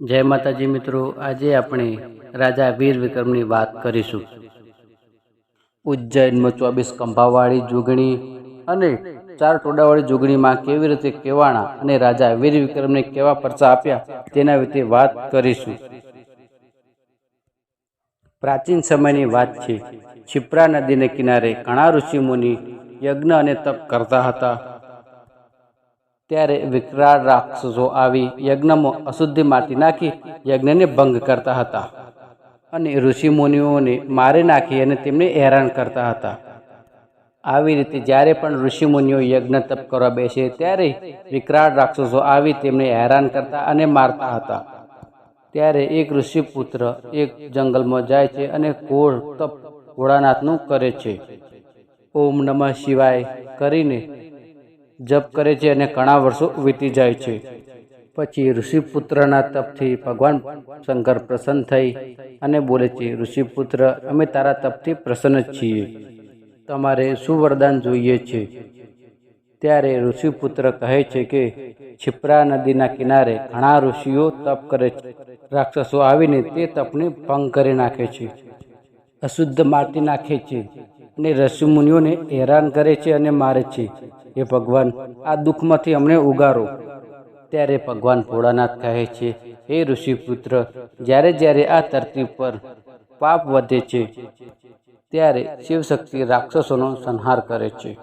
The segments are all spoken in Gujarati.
જય માતાજી મિત્રો, આજે આપણે રાજા વીર વિક્રમની વાત કરીશું. ઉજ્જૈનમાં ચોવીસ ખંભાવાળી જોગણી અને ચાર ટોડાવાળી જોગણીમાં કેવી રીતે કેવાણા અને રાજા વીર વિક્રમને કેવા પરચા આપ્યા તેના વિશે વાત કરીશું. પ્રાચીન સમયની વાત છે, છિપ્રા નદીને કિનારે ઘણા ઋષિમુનિ યજ્ઞ અને તપ કરતા હતા. ત્યારે વિકરાળ રાક્ષસો આવી યજ્ઞમાં અશુદ્ધિ માટી નાખી યજ્ઞને ભંગ કરતા હતા. અને ઋષિમુનિઓને મારી નાખી અને તેમને હેરાન કરતા હતા. આવી રીતે જ્યારે પણ ઋષિમુનિઓ યજ્ઞ તપ કરવા બેસે ત્યારે વિકરાળ રાક્ષસો આવી તેમને હેરાન કરતા અને મારતા હતા. ત્યારે એક ઋષિપુત્ર એક જંગલમાં જાય છે અને ઘોર તપ ભોળાનાથનું કરે છે. ઓમ નમઃ શિવાય કરીને જપ કરે છે અને ઘણા વર્ષો વીતી જાય છે. પછી ઋષિપુત્રના તપથી ભગવાન શંકર પ્રસન્ન થઈ અને બોલે છે, ઋષિપુત્ર, અમે તારા તપથી પ્રસન્ન છીએ. તમારે શું વરદાન જોઈએ છે. ત્યારે ઋષિપુત્ર કહે છે કે, છિપ્રા નદીના કિનારે ઘણા ઋષિઓ તપ કરે છે. રાક્ષસો આવીને તે તપને ભંગ કરી નાખે છે. અશુદ્ધ માટી નાખે છે અને ઋષિમુનિઓને હેરાન કરે છે અને મારે છે. હે ભગવાન, આ દુઃખમાંથી અમને ઉગારો. ત્યારે ભગવાન ભોળાનાથ કહે છે, હે ઋષિપુત્ર, જ્યારે જ્યારે આ ધરતી પર પાપ વધે છે, ત્યારે શિવશક્તિ રાક્ષસોનો સંહાર કરે છે.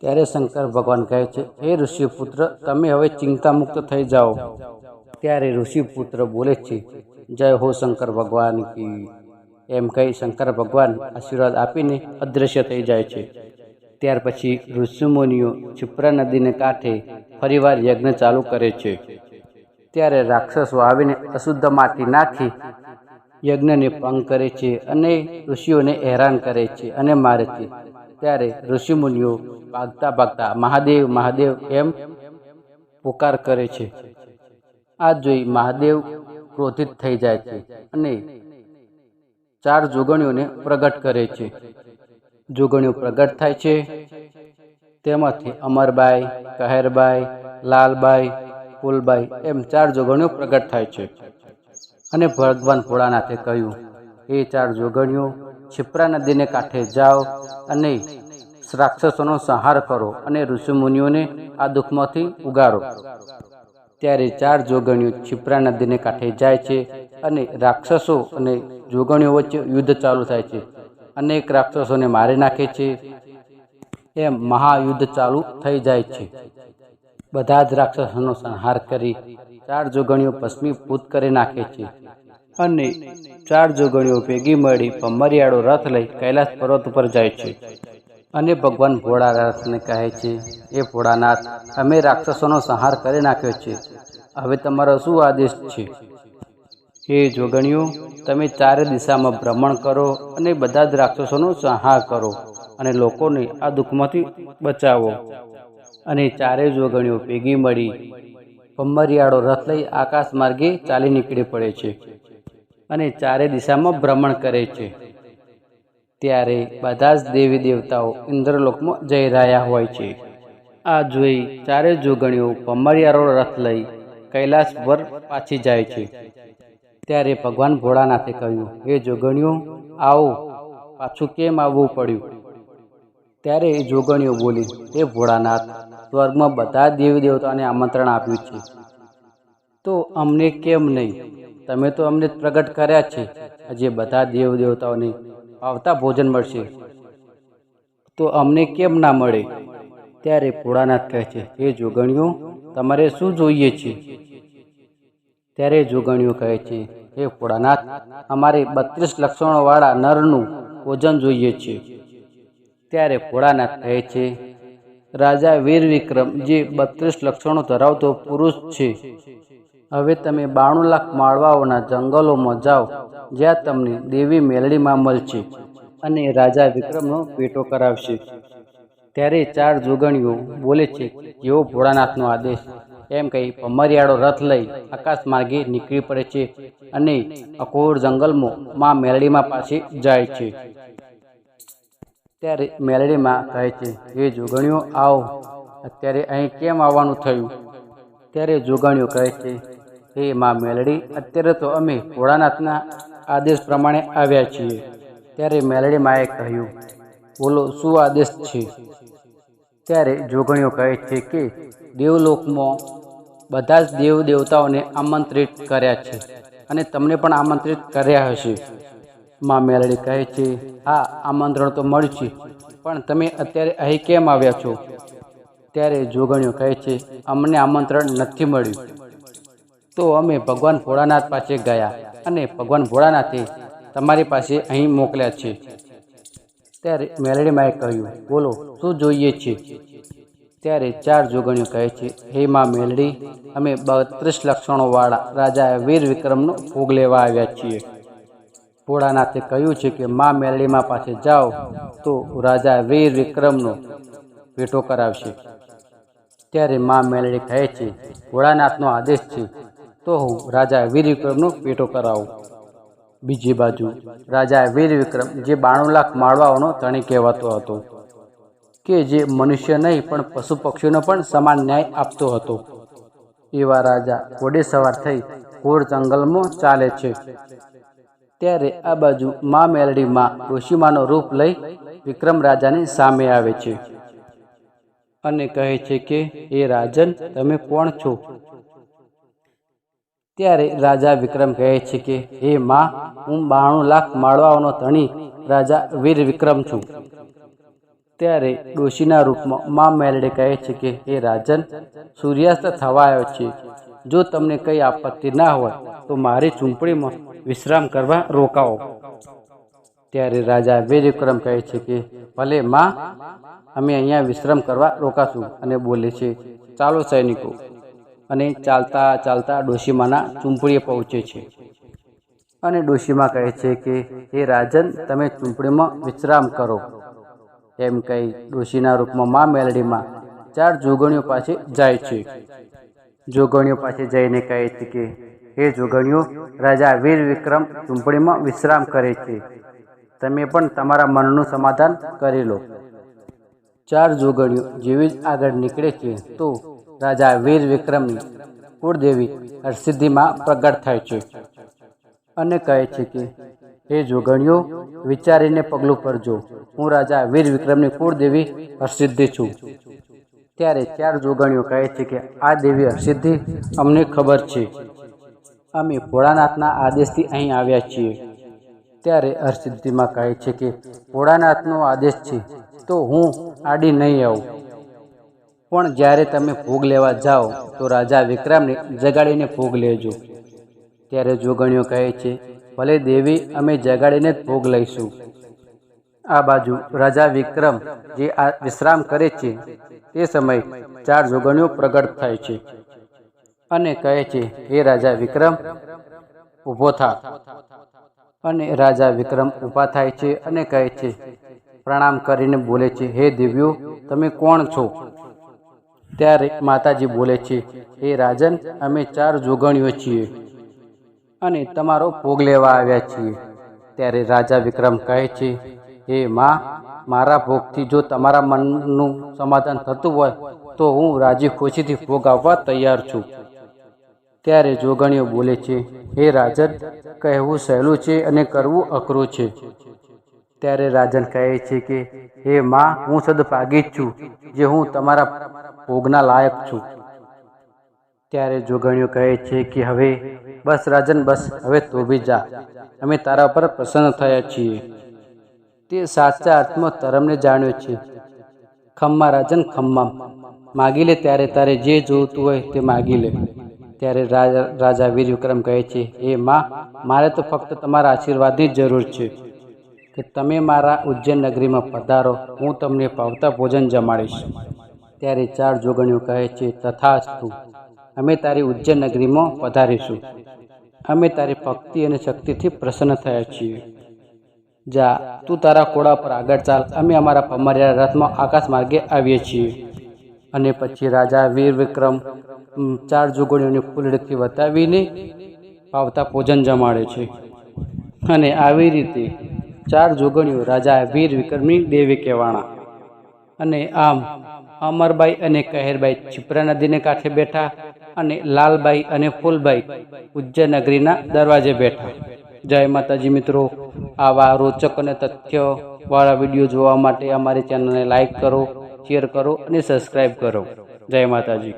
ત્યારે શંકર ભગવાન કહે છે, હે ઋષિપુત્ર, તમે હવે ચિંતામુક્ત થઈ જાઓ. ત્યારે ઋષિપુત્ર બોલે છે, જય હો શંકર ભગવાન કી. એમ કહી શંકર ભગવાન આશીર્વાદ આપીને અદૃશ્ય થઈ જાય છે. ત્યાર પછી ઋષિમુનિઓ છિપ્રા નદીને કાંઠે ફરીવાર યજ્ઞ ચાલુ કરે છે. ત્યારે રાક્ષસો આવીને અશુદ્ધ માટી નાખી યજ્ઞને ભંગ કરે છે અને ઋષિઓને હેરાન કરે છે અને મારે છે. ત્યારે ઋષિમુનિઓ ભાગતા ભાગતા મહાદેવ મહાદેવ એમ પુકાર કરે છે. આ જોઈ મહાદેવ ક્રોધિત થઈ જાય છે અને ચાર જોગણીઓને પ્રગટ કરે છે. જોગણીઓ પ્રગટ થાય છે. તેમાંથી અમરબાઈ, કહેરબાઈ, લાલબાઈ પુલબાઈ એમ ચાર જોગણીઓ પ્રગટ થાય છે. અને ભગવાન ભોળાનાથે કહ્યું, એ ચાર જોગણીઓ છિપ્રા નદીને કાંઠે જાઓ અને રાક્ષસોનો સંહાર કરો અને ઋષિમુનિઓને આ દુઃખમાંથી ઉગારો. ત્યારે ચાર જોગણીઓ છિપ્રા નદીને કાંઠે જાય છે અને રાક્ષસો અને જોગણીઓ વચ્ચે યુદ્ધ ચાલુ થાય છે. અનેક રાક્ષસોને મારી નાખે છે. એમ મહાયુદ્ધ ચાલુ થઈ જાય છે. બધા જ રાક્ષસોનો સંહાર કરી ચાર જોગણીઓ ભસ્મીભૂત કરી નાખે છે. અને ચાર જોગણીઓ ભેગી મળી પમરિયાળો રથ લઈ કૈલાસ પર્વત ઉપર જાય છે. અને ભગવાન ભોળાનાથને કહે છે એ ભોળાનાથ, અમે રાક્ષસોનો સંહાર કરી નાખ્યો છે. હવે તમારો શું આદેશ છે? હે જોગણીઓ, તમે ચારે દિશામાં ભ્રમણ કરો અને બધા જ રાક્ષસોનો સંહાર કરો અને લોકોને આ દુઃખમાંથી બચાવો. અને ચારે જોગણીઓ ભેગી મળી ભમરિયાળો રથ લઈ આકાશ માર્ગે ચાલી નીકળી પડે છે અને ચારે દિશામાં ભ્રમણ કરે છે. ત્યારે બધા જ દેવી દેવતાઓ ઇન્દ્રલોકમાં જઈ રહ્યા હોય છે. આ જોઈ ચારે જોગણીઓ પમરિયારો રથ લઈ કૈલાસ પર પાછી જાય છે. ત્યારે ભગવાન ભોળાનાથે કહ્યું, હે જોગણીઓ, આવો. પાછું કેમ આવવું પડ્યું? ત્યારે એ જોગણીઓ બોલી, હે ભોળાનાથ, સ્વર્ગમાં બધા દેવી દેવતાઓને આમંત્રણ આપ્યું છે. તો અમને કેમ નહીં? તમે તો અમને પ્રગટ કર્યા છે. આજે બધા દેવ દેવતાઓને આવતા ભોજન મળશે. તો અમને કેમ ના મળે? ત્યારે ભોળાનાથ કહે છે, હે જોગણીઓ, તમારે શું જોઈએ છે? ત્યારે જોગણીઓ કહે છે, હે ભોળાનાથ અમારે બત્રીસ લક્ષણોવાળા નરનું ભોજન જોઈએ છે. ત્યારે ભોળાનાથ કહે છે, રાજા વીર વિક્રમ જે બત્રીસ લક્ષણો ધરાવતો પુરુષ છે, હવે તમે બાણું લાખ માળવાઓના જંગલોમાં જાઓ, જ્યાં તમને દેવી મેલડીમાં મળશે અને રાજા વિક્રમનો પેટો કરાવશે. ત્યારે ચાર જોગણીઓ બોલે છે જેવો ભોળાનાથનો આદેશ એમ કહી પમરિયાળો રથ લઈ આકાશ માર્ગે નીકળી પડે છે અને અકોર જંગલમાં માં મેલડીમાં પાછી જાય છે. ત્યારે મેલડીમાં કહે છે, હે જોગણીઓ, આવો. અત્યારે અહીં કેમ આવવાનું થયું? ત્યારે જોગણીઓ કહે છે, હે માં મેલડી, અત્યારે તો અમે ભોળાનાથના આદેશ પ્રમાણે આવ્યા છીએ. ત્યારે મેલડી માએ કહ્યું, બોલો, શું આદેશ છે? ત્યારે જોગણીઓ કહે છે કે દેવલોકમાં બધા જ દેવ દેવતાઓને આમંત્રિત કર્યા છે અને તમને પણ આમંત્રિત કર્યા હશે. માં મેલડી કહે છે, હા, આમંત્રણ તો મળ્યું છે, પણ તમે અત્યારે અહીં કેમ આવ્યા છો? ત્યારે જોગણીઓ કહે છે, અમને આમંત્રણ નથી મળ્યું. તો અમે ભગવાન ભોળાનાથ પાસે ગયા અને ભગવાન ભોળાનાથે તમારી પાસે અહીં મોકલ્યા છે. ત્યારે મેલડીમાએ કહ્યું, બોલો, શું જોઈએ છે? ત્યારે ચાર જોગણીઓ કહે છે, હે માં મેલડી, અમે બત્રીસ લક્ષણોવાળા રાજા વીર વિક્રમનો ભોગ લેવા આવ્યા છીએ. ભોળાનાથે કહ્યું છે કે, માં મેલડીમાં પાસે જાઓ, તો રાજા વીર વિક્રમનો ભેટો કરાવશે. ત્યારે માં મેલડી કહે છે, ભોળાનાથનો આદેશ છે, તો હું રાજા વીર વિક્રમનો ભેટો કરાવું. બીજી બાજુ રાજા વીર વિક્રમ જે બાણું લાખ માળવાઓનો તણી કહેવાતો હતો કે જે મનુષ્ય નહીં, પણ પશુ પક્ષીઓનો પણ સમાન ન્યાય આપતો હતો. એવા રાજા ઘોડે સવાર થઈ ઘોર જંગલમાં ચાલે છે. ત્યારે આ બાજુ મા મેલડીમાં ઋષિમાનો રૂપ લઈ વિક્રમ રાજાની સામે આવે છે અને કહે છે કે એ રાજન, તમે કોણ છો? ત્યારે રાજા વિક્રમ કહે છે કે, હે માં, હું બાણું લાખ માળવાઓનો ધણી રાજા વીર વિક્રમ છું. ત્યારે ડોશીના રૂપમાં મા મેલડે કહે છે કે, હે રાજન, સૂર્યાસ્ત થવાયો છે. જો તમને કંઈ આપત્તિ ના હોય, તો મારી ચૂંટણીમાં વિશ્રામ કરવા રોકાવો ત્યારે રાજા વીર વિક્રમ કહે છે કે, ભલે માં, અમે અહીંયા વિશ્રામ કરવા રોકાશું. અને બોલે છે, ચાલો સૈનિકો અને ચાલતા ચાલતા ડોશીમાના ચૂંપડીએ પહોંચે છે. અને ડોશીમા કહે છે કે, હે રાજન, તમે ચૂંપડીમાં વિશ્રામ કરો. એમ કહી ડોશીના રૂપમાં મા મેલડીમાં ચાર જોગણીઓ પાસે જાય છે. જોગણીઓ પાસે જઈને કહે છે કે, હે જોગણીઓ, રાજા વીર વિક્રમ ચૂંપડીમાં વિશ્રામ કરે છે. તમે પણ તમારા મનનું સમાધાન કરી લો. ચાર જોગણીઓ જેવી જ આગળ નીકળે છે તો રાજા વીર વિક્રમની કુળદેવી હરસિદ્ધિમાં પ્રગટ થાય છે અને કહે છે કે, હે જોગણીઓ, વિચારીને પગલું ભરજો હું રાજા વીર વિક્રમની કુળદેવી હરસિદ્ધિ છું. ત્યારે ચાર જોગણીઓ કહે છે કે, આ દેવી હરસિદ્ધિ અમને ખબર છે. અમે ભોળાનાથના આદેશથી અહીં આવ્યા છીએ. ત્યારે હરસિદ્ધિમાં કહે છે કે, ભોળાનાથનો આદેશ છે, તો હું આડી નહીં આવું. પણ જ્યારે તમે ભોગ લેવા જાઓ, તો રાજા વિક્રમને જગાડીને ભોગ લેજો. ત્યારે જોગણીઓ કહે છે, ભલે દેવી અમે જગાડીને જ ભોગ લઈશું. આ બાજુ રાજા વિક્રમ જે આ વિશ્રામ કરે છે, તે સમયે ચાર જોગણીઓ પ્રગટ થાય છે અને કહે છે, હે રાજા વિક્રમ, ઊભો થા. અને રાજા વિક્રમ ઊભા થાય છે અને કહે છે, પ્રણામ કરીને બોલે છે, હે દિવ્યો તમે કોણ છો? ત્યારે માતાજી બોલે છે એ રાજન, અમે ચાર જોગણીઓ છીએ અને તમારો ભોગ લેવા આવ્યા છીએ. ત્યારે રાજા વિક્રમ કહે છે, હે માં, મારા ભોગથી જો તમારા મનનું સમાધાન થતું હોય, તો હું રાજી ખુશીથી ભોગ આપવા તૈયાર છું. ત્યારે જોગણીઓ બોલે છે, હે રાજન, કહેવું સહેલું છે અને કરવું અઘરું છે. ત્યારે રાજન કહે છે કે, હે માં, હું સદભાગી જ છું, જે હું તમારા ભોગના લાયક છું. ત્યારે જોગણીઓ કહે છે કે હવે બસ રાજન બસ, હવે તો બી જા. અમે તારા પર પ્રસન્ન થયા છીએ. તે સાચા અર્થમાં ધર્મને જાણ્યો છે. ખમ્મા રાજન, ખમ્મા. માગી લે ત્યારે તારે જે જોઈતું હોય તે માગી લે. ત્યારે રાજા રાજા વીર વિક્રમ કહે છે, એ માં, મારે તો ફક્ત તમારા આશીર્વાદની જરૂર છે કે તમે મારા ઉજ્જૈન નગરીમાં પધારો. હું તમને ભાવતા ભોજન જમાડીશ. ત્યારે ચાર જોગણીઓ કહે છે, તથાસ્તુ, અમે તારી ઉજ્જૈન નગરીમાં પધારીશું. અમે તારી ભક્તિ અને શક્તિથી પ્રસન્ન થયા છીએ. જા, તું તારા ઘોડા પર આગળ ચાલ. અમે અમારા પમરિયા રથમાં આકાશ માર્ગે આવીએ છીએ. અને પછી રાજા વીર વિક્રમ ચાર જોગણીઓને ફૂલડીથી વતાવીને પાવતા ભોજન જમાડે છે. અને આવી રીતે ચાર જોગણીઓ રાજા વીર વિક્રમની દેવી કહેવાણા. અને આમ અમરબાઈ અને કહેરબાઈ છીપરા નદીને કાંઠે બેઠા અને લાલબાઈ અને ફૂલબાઈ ઉજ્જૈનગરીના દરવાજે બેઠા. જય માતાજી મિત્રો, આવા રોચક અને તથ્યવાળા વીડિયો જોવા માટે અમારી ચેનલને લાઈક કરો, શેર કરો અને સબસ્ક્રાઈબ કરો. જય માતાજી.